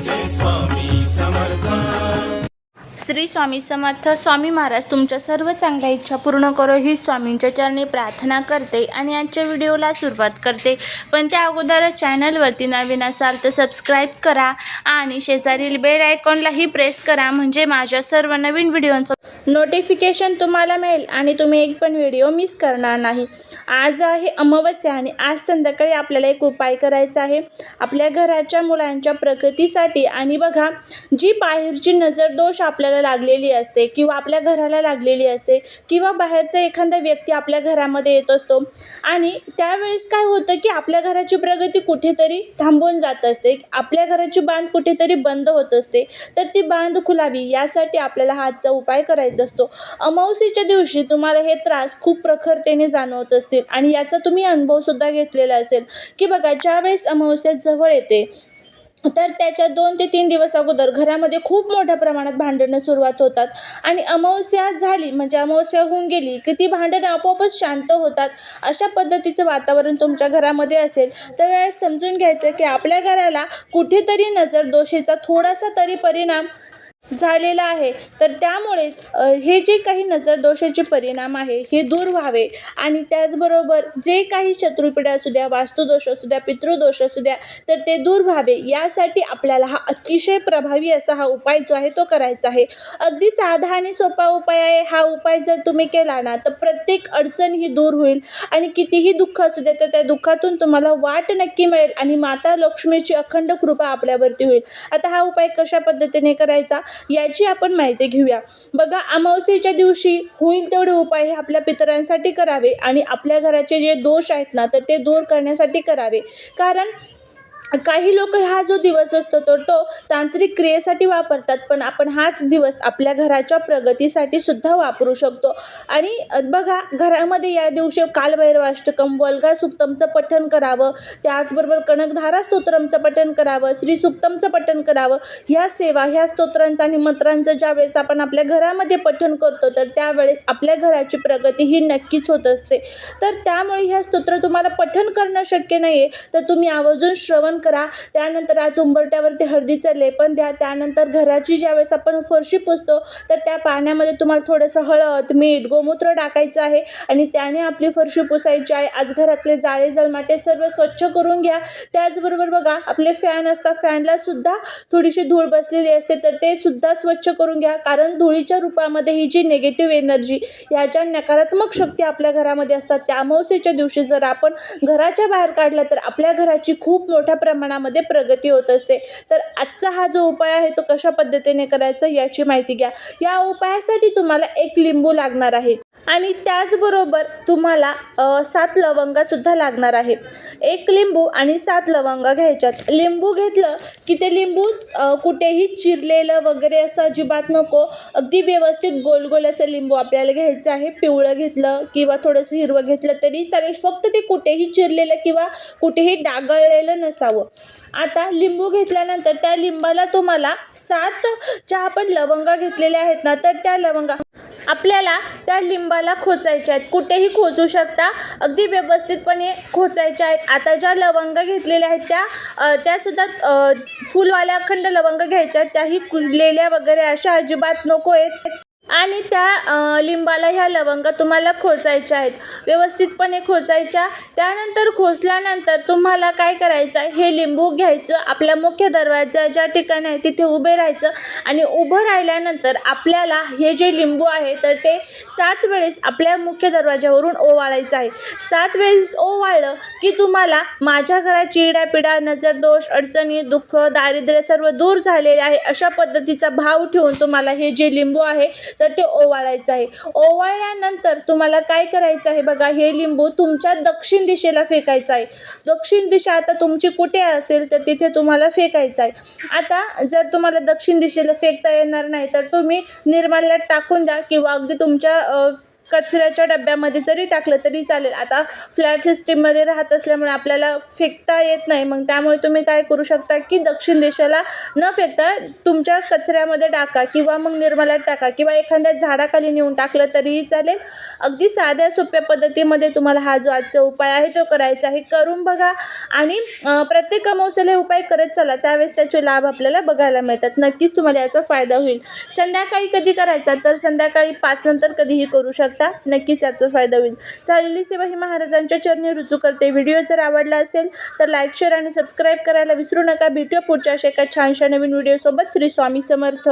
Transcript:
this one. Shri Swami Samarth. Swami Maharaj तुमच्या सर्व चांगल्या इच्छा पूर्ण करो. ही स्वामींच्या चरणी प्रार्थना करते आणि आजच्या व्हिडिओला सुरुवात करते. पण त्या अगोदर चॅनलवरती नवीन असाल तर सबस्क्राईब करा आणि शेजारील बेल आयकॉनलाही प्रेस करा. म्हणजे माझ्या सर्व नवीन व्हिडिओंचं नोटिफिकेशन तुम्हाला मिळेल आणि तुम्ही एक पण व्हिडिओ मिस करणार नाही. आज आहे अमावस्या आणि आज संध्याकाळी आपल्याला एक उपाय करायचा आहे. आपल्या घराच्या मुलांच्या प्रगतीसाठी आणि बघा जी बाहेरची नजर दोष आपल्याला लागलेली असते किंवा आपल्या घराला लागलेली असते किंवा बाहेरचा एखादा व्यक्ती आपल्या घरामध्ये येत असतो. आणि त्यावेळेस काय होतं की आपल्या घराची प्रगती कुठेतरी थांबून जात असते. आपल्या घराची बांध कुठेतरी बंद होत असते. तर ती बांध खुलावी यासाठी आपल्याला हातचा उपाय करायचा असतो. अमावस्येच्या दिवशी तुम्हाला हे त्रास खूप प्रखरतेने जाणवत असतील. आणि याचा तुम्ही अनुभवसुद्धा घेतलेला असेल. की बघा ज्यावेळेस अमावस्या जवळ येते तर त्याच्या दोन ते तीन दिवस अगोदर घरामध्ये खूप मोठ्या प्रमाणात भांडणं सुरुवात होतात. आणि अमावस्या झाली म्हणजे अमावस्या होऊन गेली की ती भांडणं आपोआपच शांत होतात. अशा पद्धतीचं वातावरण तुमच्या घरामध्ये असेल तर वेळेस समजून घ्यायचं की आपल्या घराला कुठेतरी नजर दोषेचा थोडासा तरी परिणाम झालेला आहे. तर त्यामुळेच हे जे काही नजरदोषाचे परिणाम आहे हे दूर व्हावे. आणि त्याचबरोबर जे काही शत्रुपीडा असू द्या वास्तुदोष असू द्या पितृदोष असू द्या तर ते दूर व्हावे. यासाठी आपल्याला हा अतिशय प्रभावी असा हा उपाय जो आहे तो करायचा आहे. अगदी साधा आणि सोपा उपाय आहे. हा उपाय जर तुम्ही केला ना तर प्रत्येक अडचण ही दूर होईल. आणि कितीही दुःख असू दे तर त्या दुःखातून तुम्हाला वाट नक्की मिळेल. आणि माता लक्ष्मीची अखंड कृपा आपल्यावरती होईल. आता हा उपाय कशा पद्धतीने करायचा? याची आपण माहिती घेऊया. बघा अमावस्येच्या दिवशी होईल तेवढे उपाय हे आपल्या पितरांसाठी करावे आणि आपल्या घराचे जे दोष आहेत ना तर ते दूर करण्यासाठी करावे. कारण काही लोक हा जो दिवस असतो तो तो तांत्रिक क्रियेसाठी वापरतात पण आपण हाच दिवस आपल्या घराच्या प्रगतीसाठी सुद्धा वापरू शकतो. आणि बघा घरामध्ये या दिवशी कालभैरवाष्टकम वल्गा सुक्तमचं पठण करावं त्याचबरोबर कनकधारा स्तोत्रमचं पठण करावं श्री सुक्तमचं पठण करावं ह्या सेवा ह्या स्तोत्रांचं आणि मंत्रांचं ज्यावेळेस आपण आपल्या घरामध्ये पठण करतो तर त्यावेळेस आपल्या घराची प्रगती ही नक्कीच होत असते. तर त्यामुळे ह्या स्तोत्र तुम्हाला पठण करणं शक्य नाही आहे तर तुम्ही आवर्जून श्रवण करा. त्यानंतर आज उंबरट्यावरती हळदीचं लेपन द्या त्यानंतर घराची ज्यावेळेस आपण फरशी पुसतो तर त्या पाण्यामध्ये तुम्हाला थोडंसं हळद मीठ गोमूत्र टाकायचं आहे आणि त्याने आपली फरशी पुसायची आहे. आज घरातले जाळे जळमाटे सर्व स्वच्छ करून घ्या. त्याचबरोबर बघा आपले फॅन असतात. फॅनला सुद्धा थोडीशी धूळ बसलेली असते तर ते सुद्धा स्वच्छ करून घ्या. कारण धुळीच्या रूपामध्ये ही जी निगेटिव्ह एनर्जी ह्या ज्या नकारात्मक शक्ती आपल्या घरामध्ये असतात. त्या अमावस्येच्या दिवशी जर आपण घराच्या बाहेर काढला तर आपल्या घराची खूप मोठ्या प्रमाणामध्ये प्रगती होत असते. तर आजचा हा जो उपाय आहे तो कशा पद्धतीने करायचा याची माहिती घ्या. या उपायासाठी तुम्हाला एक लिंबू लागणार आहे. आणि त्याचबरोबर तुम्हाला सात लवंगासुद्धा लागणार आहे. एक लिंबू आणि सात लवंगा घ्यायच्यात. लिंबू घेतलं की ते लिंबू कुठेही चिरलेलं वगैरे असं अजिबात नको. अगदी व्यवस्थित गोल गोल असं लिंबू आपल्याला घ्यायचं आहे. पिवळं घेतलं किंवा थोडंसं हिरवं घेतलं तरी चालेल. फक्त ते कुठेही चिरलेलं किंवा कुठेही डागळलेलं नसावं. आता लिंबू घेतल्यानंतर त्या लिंबाला तुम्हाला सात ज्या आपण लवंगा घेतलेल्या आहेत ना तर त्या लवंगा आपल्याला त्या लिंबाला खोचायच्या आहेत. कुठेही खोचू शकता. अगदी व्यवस्थितपणे खोचायच्या आहेत. आता ज्या लवंग घेतलेल्या आहेत त्या त्यासुद्धा फुलवाल्या अखंड लवंग घ्यायच्या आहेत. त्याही कुजलेल्या वगैरे अशा अजिबात नको आहेत. आणि त्या लिंबाला ह्या लवंगा तुम्हाला खोचायच्या आहेत. व्यवस्थितपणे खोचायच्या. त्यानंतर खोचल्यानंतर तुम्हाला काय करायचं आहे? हे लिंबू घ्यायचं. आपल्या मुख्य दरवाजा ज्या ठिकाणी आहे तिथे उभे राहायचं. आणि उभं राहिल्यानंतर आपल्याला हे जे लिंबू आहे तर ते सात वेळेस आपल्या मुख्य दरवाजावरून ओवाळायचं आहे. सात वेळेस ओवाळलं की तुम्हाला माझ्या घराची इडापिडा नजर दोष अडचणी दुःख दारिद्र्य सर्व दूर झालेले आहे अशा पद्धतीचा भाव ठेवून तुम्हाला हे जे लिंबू आहे तर ते ओवाळायचं आहे. ओवाळल्यानंतर तुम्हाला काय करायचं आहे बघा हे लिंबू तुमच्या दक्षिण दिशेला फेकायचं आहे. दक्षिण दिशा आता तुमची कुठे असेल तर तिथे तुम्हाला फेकायचं आहे. आता जर तुम्हाला दक्षिण दिशेला फेकता येणार नाही तर तुम्ही निर्माल्यात टाकून द्या किंवा अगदी तुमच्या कचऱ्याच्या डब्यामध्ये जरी टाकलं तरी चालेल. आता फ्लॅट सिस्टीममध्ये राहत असल्यामुळे आपल्याला फेकता येत नाही. मग त्यामुळे तुम्ही काय करू शकता की दक्षिण दिशेला न फेकता तुमच्या कचऱ्यामध्ये टाका किंवा मग निर्मलात टाका किंवा एखाद्या झाडाखाली नेऊन टाकलं तरीही चालेल. अगदी साध्या सोप्या पद्धतीमध्ये तुम्हाला हा जो आजचा उपाय आहे तो करायचा आहे. करून बघा आणि प्रत्येक अमावस्याला हे उपाय करत चला. त्यावेळेस त्याचे लाभ आपल्याला बघायला मिळतात. नक्कीच तुम्हाला याचा फायदा होईल. संध्याकाळी कधी करायचा? तर संध्याकाळी पाच नंतर कधीही करू शकता. नक्कीच याचा फायदा होईल. चालेली सेवा ही महाराजांच्या चरणी रुजू करते. व्हिडिओ जर आवडला असेल तर लाईक शेअर आणि सबस्क्राईब करायला विसरू नका. भेटूया पुढच्या अशा एका छानशा नवीन व्हिडिओसोबत श्री स्वामी समर्थ.